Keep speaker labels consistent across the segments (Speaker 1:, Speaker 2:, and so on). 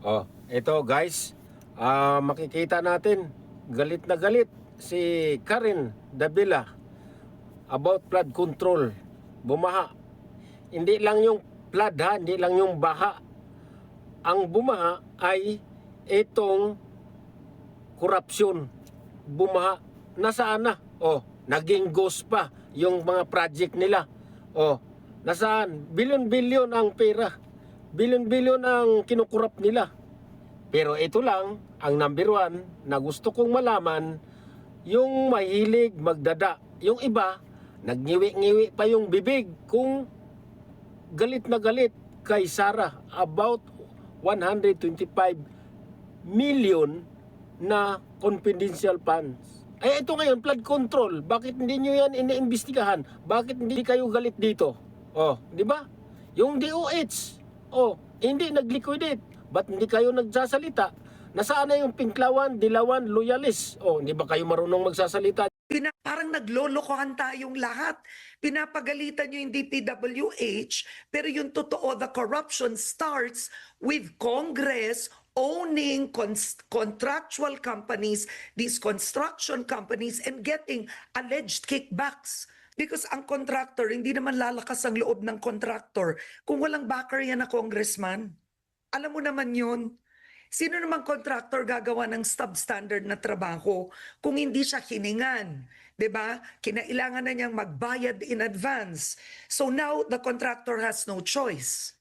Speaker 1: Oh, ito guys, ah makikita natin galit na galit si Karen Davila about flood control. Bumaha. Hindi lang yung flood ha, hindi lang yung baha. Ang bumaha ay itong korupsyon. Bumaha. Nasaan na? Oh, naging ghost pa yung mga project nila. Oh, nasaan? Bilyon-bilyon ang pera. Bilyon-bilyon ang kinukurap nila. Pero ito lang, ang number one na gusto kong malaman, yung mahilig magdada. Yung iba, nagngiwi-ngiwi pa yung bibig kung galit na galit kay Sarah about 125 million na confidential funds. Ay ito ngayon, flood control. Bakit hindi nyo yan iniimbestigahan? Bakit hindi kayo galit dito? Oh, di ba? Yung DOH, oh, hindi nag-liquidate. Ba't hindi kayo nagsasalita? Nasaan na yung Pinklawan, Dilawan, Loyalist? Oh, hindi ba kayo marunong magsasalita?
Speaker 2: Pina, parang naglolokohan tayong lahat. Pinapagalitan nyo yung DPWH, pero yung totoo, the corruption starts with Congress owning contractual companies, these construction companies, and getting alleged kickbacks. Because ang contractor, hindi naman lalakas ang loob ng contractor kung walang backer yan na congressman. Alam mo naman yun. Sino namang contractor gagawa ng substandard na trabaho kung hindi siya hiningan? ba? Kinailangan na niyang magbayad in advance. So now the contractor has no choice.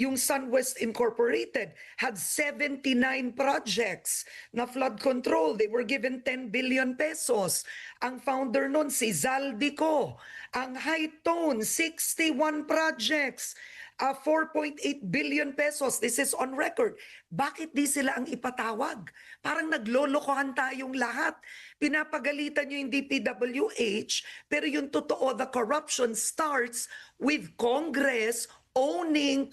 Speaker 2: Yung SunWest Incorporated had 79 projects na flood control. They were given 10 billion pesos. Ang founder nun, si Zaldico. Ang High Tone, 61 projects. Uh, 4.8 billion pesos. This is on record. Bakit di sila ang ipatawag? Parang naglolokohan tayong lahat. Pinapagalitan nyo yung DPWH, pero yung totoo, the corruption starts with Congress owning